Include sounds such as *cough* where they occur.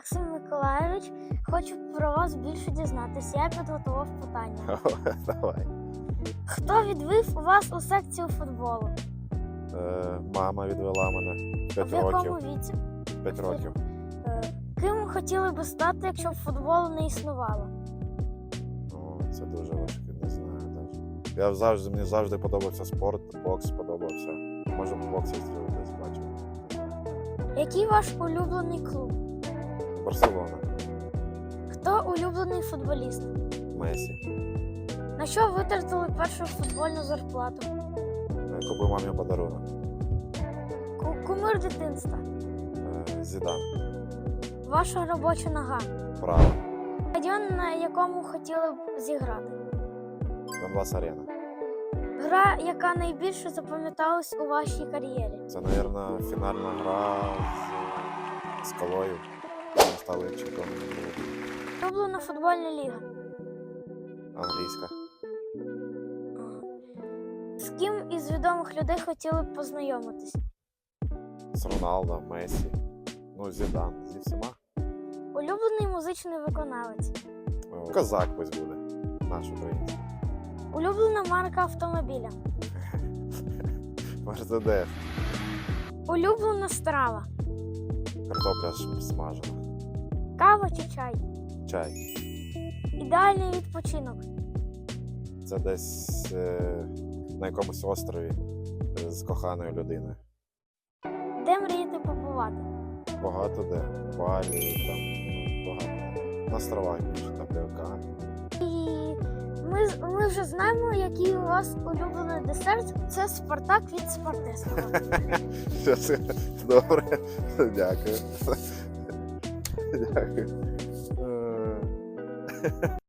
Максим Миколайович, хочу про вас більше дізнатися. Я підготував питання. *laughs* Давай. Хто відвів вас у секцію футболу? Е, мама відвела мене В 5 якому віці? 5 років. Е, Ким хотіли би стати, якщо б футболу не існувало? О, це дуже важко, не знаю навіть. Я завжди, мені завжди подобався спорт, бокс подобався. Може, в боксі десь бачив. Який ваш улюблений клуб? Барселона, Хто улюблений футболіст? Месі. На що витратили першу футбольну зарплату? Е, Купив мамі подарунок. Ку- Кумир дитинства. Е, Зідан. Ваша робоча нога. Право. Стадіон, на якому хотіли б зіграти. Донбас Арена. Гра, яка найбільше запам'яталась у вашій кар'єрі. Це, мабуть, фінальна гра з, з колою. Стали чемпіонами Європи. Улюблена футбольна ліга. Англійська. Ага. З ким із відомих людей хотіли б познайомитись? З Роналдо, Месі. Ну, Зідан, зі всіма. Улюблений музичний виконавець. О, Козак пусть буде. Наш український. Улюблена марка автомобіля. *laughs* Мерседес. Улюблена страва. Картопля ж смажена. Кава чи чай. Чай. Ідеальний відпочинок. Це десь е, на якомусь острові е, з коханою людиною. Де мрієте побувати? Багато де. Балі, там багато. На островах більше, там де океан. І ми, з- ми вже знаємо, який у вас улюблений десерт. Це Спартак від Спартистого. *laughs* Це Добре. Дякую. Дякую. *laughs* Е, *laughs*